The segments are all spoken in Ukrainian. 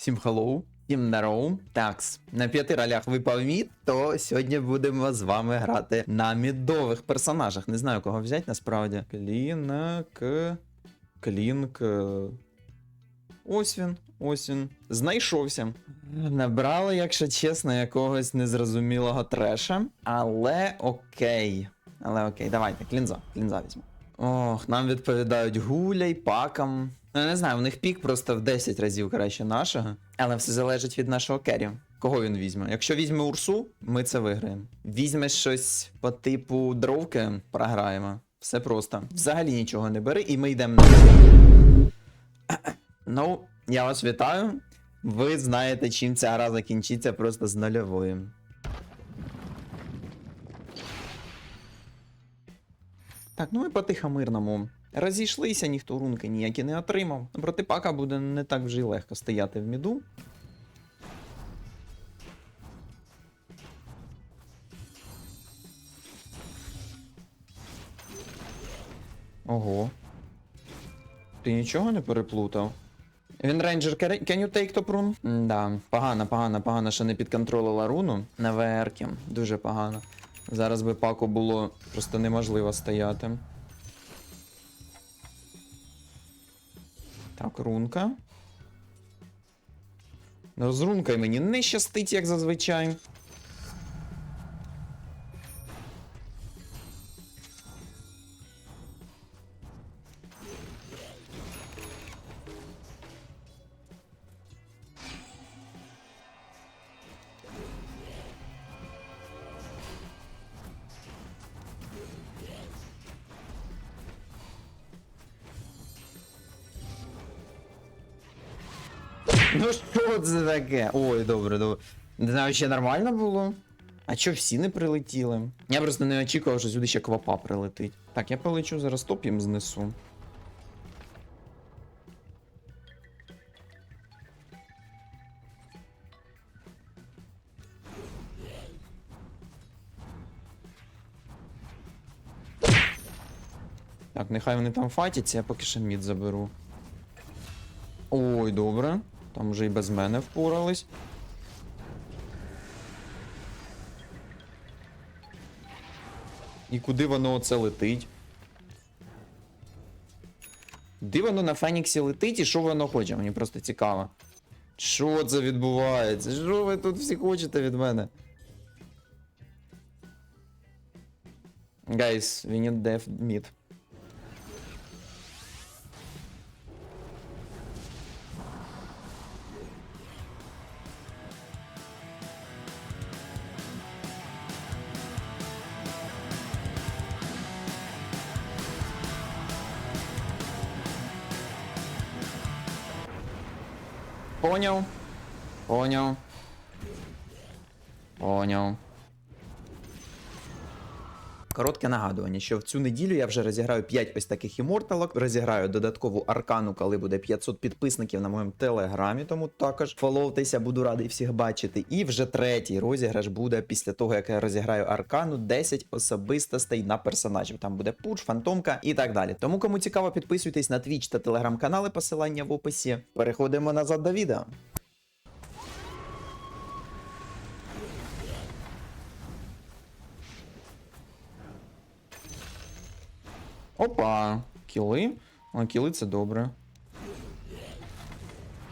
Всім hello, всім здорово. Такс, на п'яти ролях випав мід, то сьогодні будемо з вами грати на мідових персонажах. Не знаю, кого взяти насправді. Клінк. Клінк. Ось він, ось він. Знайшовся. Набрали, якщо чесно, якогось незрозумілого треша. Але окей. Але окей, давайте, клінза, клінза візьму. Ох, нам відповідають гуляй, пакам. Ну, я не знаю, в них пік просто в 10 разів краще нашого. Але все залежить від нашого керрі. Кого він візьме? Якщо візьме Урсу, ми це виграємо. Візьме щось по типу дровки, програємо. Все просто. Взагалі нічого не бери, і ми йдемо на. Ну, я вас вітаю. Ви знаєте, чим ця гра закінчиться просто з нульовою. Так, ну і по тихомирному. Розійшлися, ніхто рунки ніякі не отримав. Проти пака буде не так вже й легко стояти в міду. Ого. Ти нічого не переплутав? Він рейнджер, can you take top run? Да, погано, погано, погано, що не підконтролила руну на ВР. Дуже погано. Зараз би паку було просто неможливо стояти. Так, рунка. З рункою мені не щастить, як зазвичай. Ну що це таке? Ой, добре, добре. Не знаю, ще нормально було. А чо всі не прилетіли? Я просто не очікував, що сюди ще квапа прилетить. Так, я полечу зараз топ їм знесу. Так, нехай вони там файтяться, я поки що мід заберу. Ой, добре. Там вже і без мене впорались. І куди воно оце летить? Куди воно на Феніксі летить і що воно хоче? Мені просто цікаво. Що це відбувається? Що ви тут всі хочете від мене? Guys, we need def mid. Поняв. Поняв. Поняв. Коротке нагадування, що в цю неділю я вже розіграю 5 ось таких іморталок, розіграю додаткову аркану, коли буде 500 підписників на моєму телеграмі, тому також фоловтеся, буду радий всіх бачити. І вже третій розіграш буде після того, як я розіграю аркану 10 особистостей на персонажів. Там буде пуч, фантомка і так далі. Тому кому цікаво, підписуйтесь на твіч та телеграм-канали, посилання в описі. Переходимо назад до відео. Опа, кіли. А кіли це добре.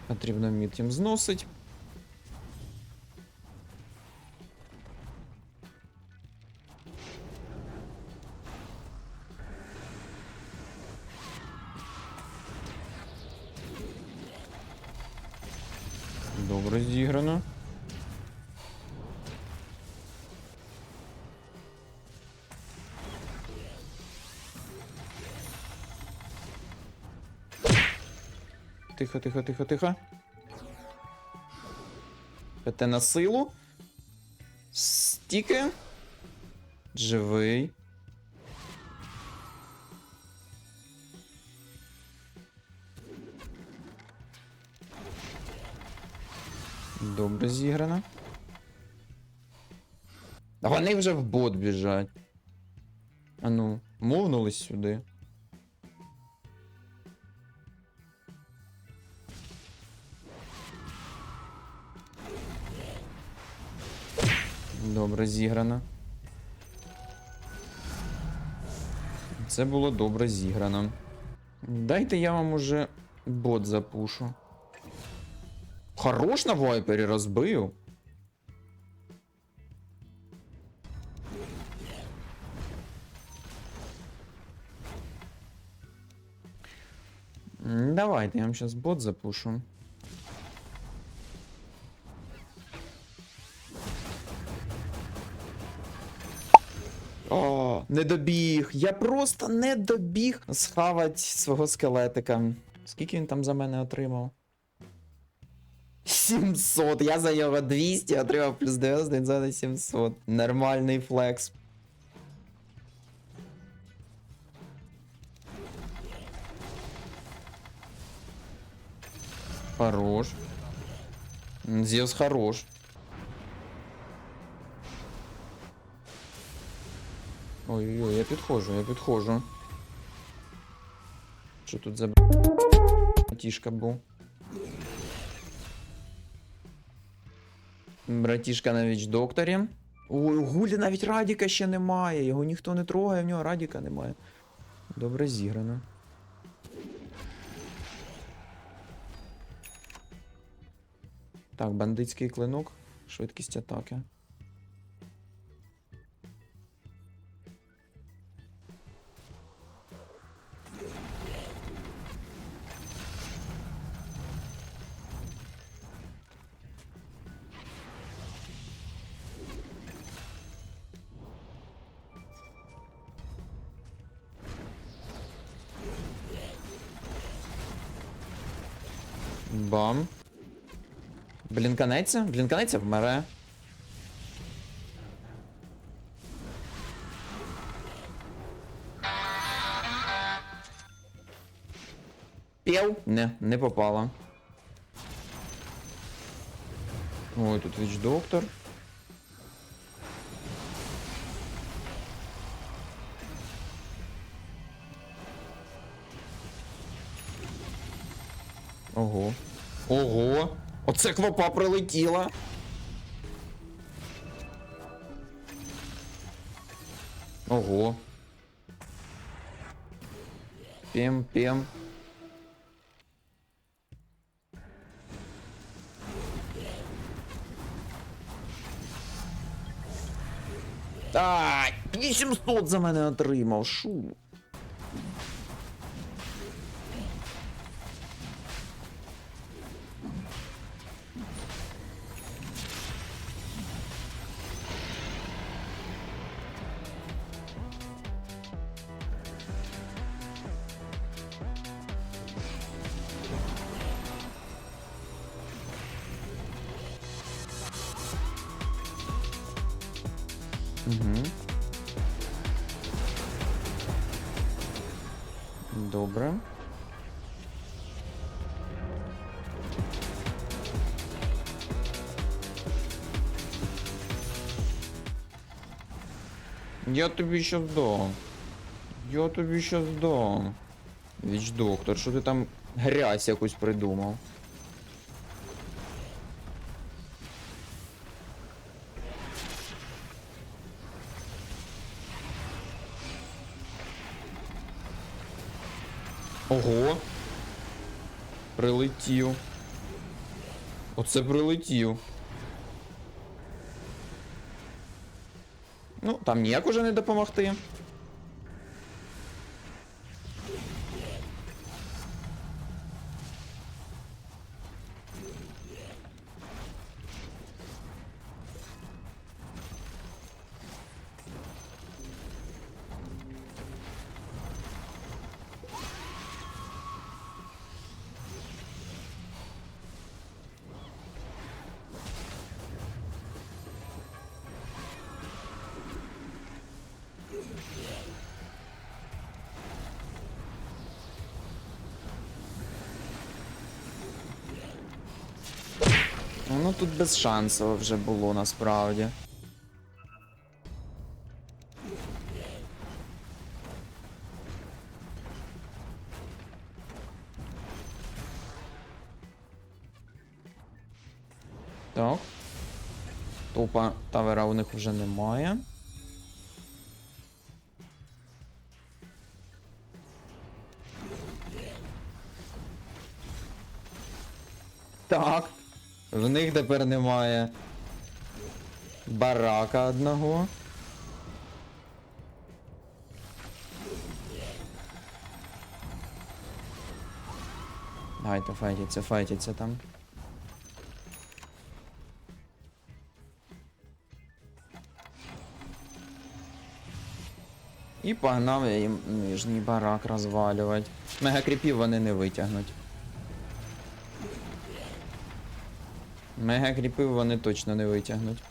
Потрібно мід їм зносить. Тихо, тихо, тихо, тихо. ПТ на силу. Стіки. Живий. Добре зіграно. А вони вже в бот біжать. А ну, мовнулись сюди. Зіграно. Це було добре зіграно. Дайте я вам уже бот запушу. Хорош на вайпері розбив. Давайте, я вам сейчас бот запушу. Не добіг. Я просто не добіг схавати свого скелетика. Скільки він там за мене отримав? 700. Я за його 200 отримав плюс 90, він за 700. Нормальний флекс. Хорош. Зевс хорош. Ой-ой-ой, я підходжу, я підходжу. Що тут за братішка був? Братішка на віч-докторі. Ой, у Гулі навіть Радіка ще немає. Його ніхто не трогає, в нього Радіка немає. Добре зіграно. Так, бандитський клинок, швидкість атаки. Блінканеться? Блінканеться вмре. Пів? Не, не попала. Ой, тут віч доктор. Ого. Ого! Оце квапа прилетіла. Ого. Пім-пім. Ай, 800 за мене отримав, шу. Угу. Добре. Я тобі щас дам. Я тобі щас дам. Віч доктор, що ти там грязь якусь придумав? Прилетів. Оце прилетів. Ну, там ніяк уже не допомогти. Ну тут без шансів вже було насправді. Так. Опа, тавера у них вже немає. В них тепер немає барака одного. Давайте файтіться, файтіться там. І погнав я їм нижній барак розвалювати. Мегакріпів вони не витягнуть. Мегакріпів вони точно не витягнуть.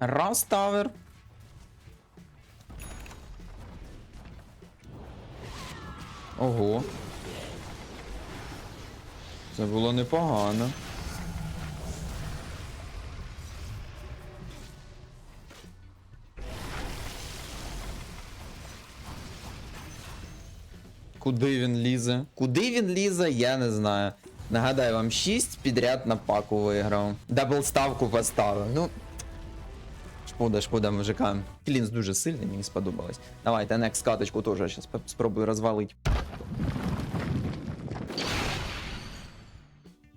Раз тавер. Ого. Це було непогано. Куди він лізе? Куди він лізе, я не знаю. Нагадаю вам, 6 підряд на паку виграв. Дабл ставку поставив. Ну. Шкода, шкода мужикам. Клінс дуже сильний, мені сподобалось. Давайте, next каточку теж зараз спробую розвалити.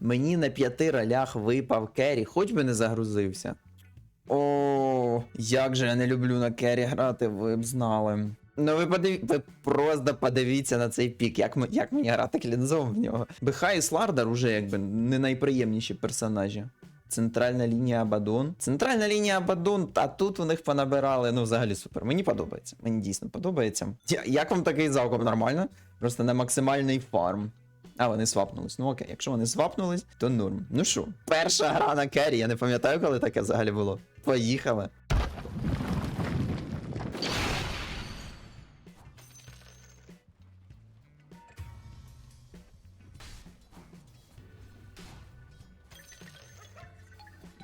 Мені на п'яти ролях випав керрі, хоч би не загрузився. О, як же я не люблю на керрі грати, ви б знали. Ну ви подиві... ви просто подивіться на цей пік, як, ми... як мені грати клінзом в нього. Беха і Слардар уже якби не найприємніші персонажі. Центральна лінія Абадон. Центральна лінія Абадон, а тут у них понабирали. Ну, взагалі супер. Мені подобається. Мені дійсно подобається. Як вам такий залком нормально? Просто на максимальний фарм. А, вони свапнулись. Ну окей, якщо вони свапнулись, то норм. Ну що, перша гра на керрі, я не пам'ятаю, коли таке взагалі було. Поїхали.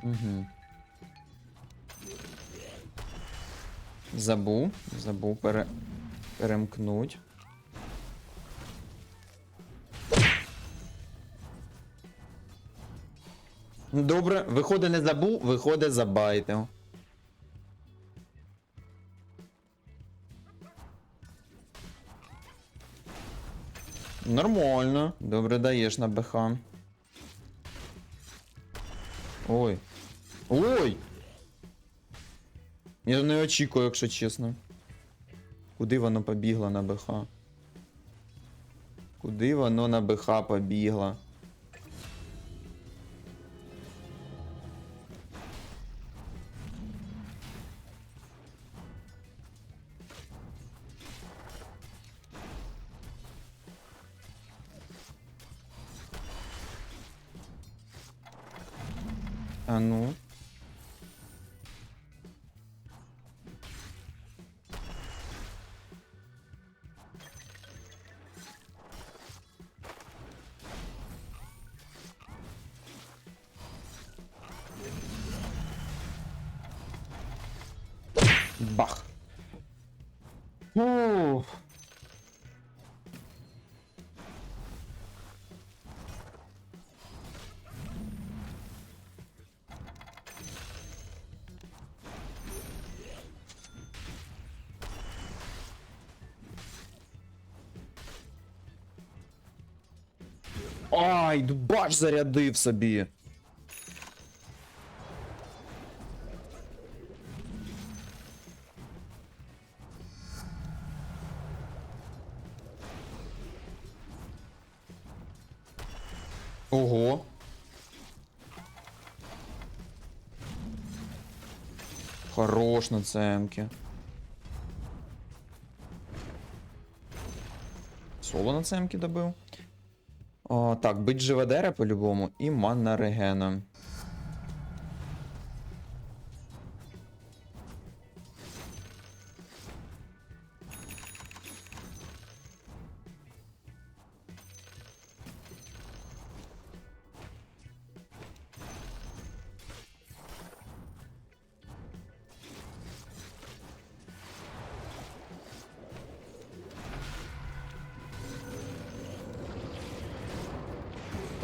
Угу. Забув, забув пере... перемкнуть. Добре, виходить не забув, виходить забайтив. Нормально. Добре даєш на БХ. Ой. Ой! Я не очікую, якщо чесно. Куди воно побігло на БХ? Куди воно на БХ побігло? А ну. Ай, дубач зарядив собі. Ого. Хорош на цемки. Соло на цемки добив. О, так, бить Живедера по-любому і манна регена.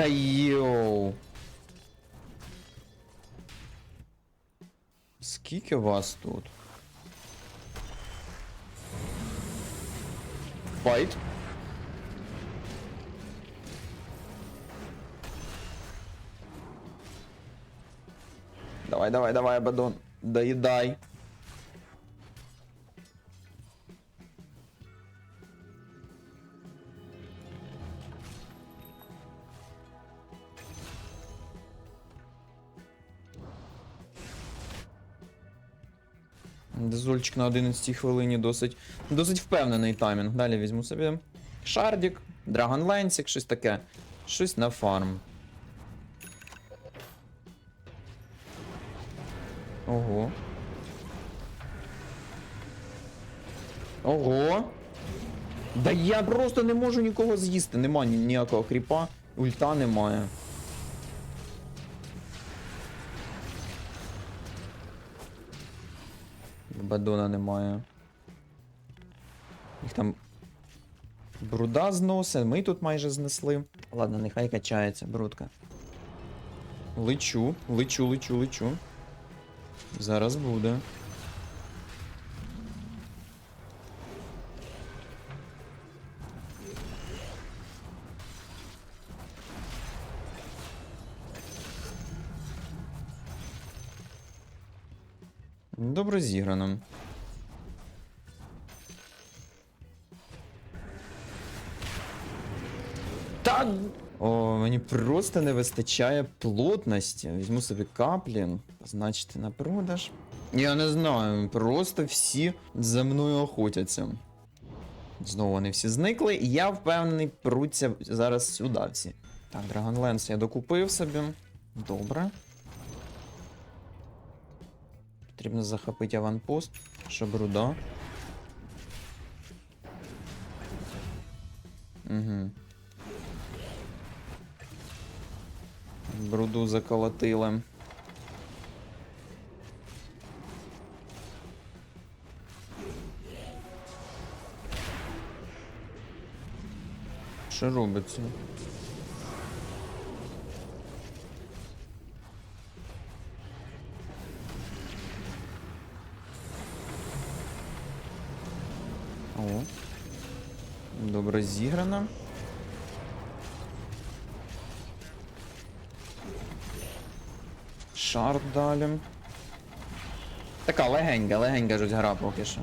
Та йоу. Скільки вас тут? Файт. Давай, давай, давай, Абадон. Доїдай. Дезольчик на 11 хвилині досить, досить впевнений таймінг. Далі візьму собі Шардік, Драгон Ленсік, щось таке. Щось на фарм. Ого. Ого. Да я просто не можу нікого з'їсти. Нема ні- ніякого кріпа, ульта немає. Бадона немає. Їх там бруда зносить, ми тут майже знесли. Ладно, нехай качається, брудка. Лечу, лечу, лечу, лечу. Зараз буде. Добре зіграно. Та... О, мені просто не вистачає плотності. Візьму собі каплі, позначити на продаж. Я не знаю, просто всі за мною охотяться. Знову вони всі зникли, і я впевнений, пруться зараз сюди всі. Так, Dragonlance я докупив собі. Добре. Потрібно захопити аванпост, щоб руда. Угу. Бруду заколотили. Що робиться? О. Добре зіграно. Шарт далі. Така легенька, легенька жуть гра поки що.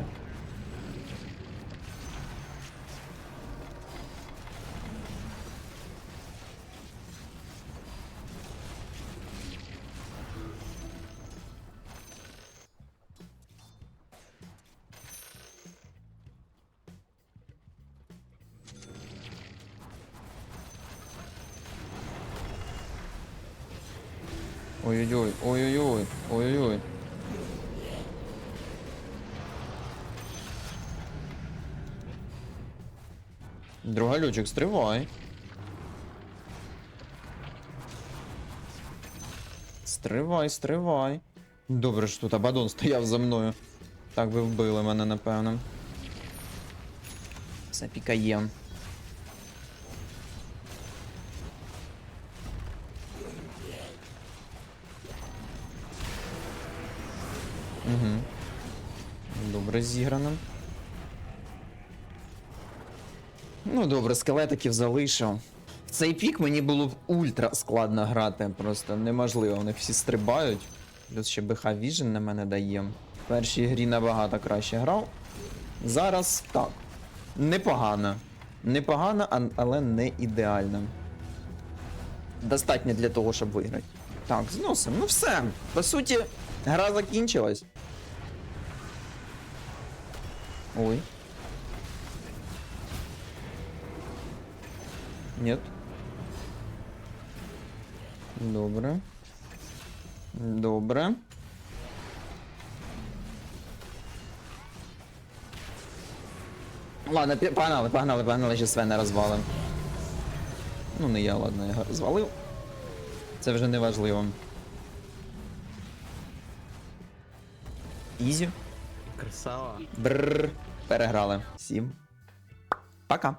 Ой-ой-ой, ой-ой-ой, ой-ой-ой. Другалючик, стривай. Стривай, стривай. Добре, що тут Абадон стояв за мною. Так би вбили мене, напевно. Пікає. Добре, скелетиків залишив. В цей пік мені було б ультра складно грати, просто неможливо. Вони всі стрибають. Плюс ще БХ Vision на мене дає. В першій грі набагато краще грав. Зараз так. Непогано. Непогано, але не ідеально. Достатньо для того, щоб виграти. Так, зносимо. Ну все. По суті, гра закінчилась. Ой. Нет. Добре. Добре. Ладно, погнали, погнали, погнали, ще Свена розвалим. Ну, не я, ладно, я його розвалив. Це вже не важливо. Ізі. Красава. Бррр. Переграли. Всім. Пока.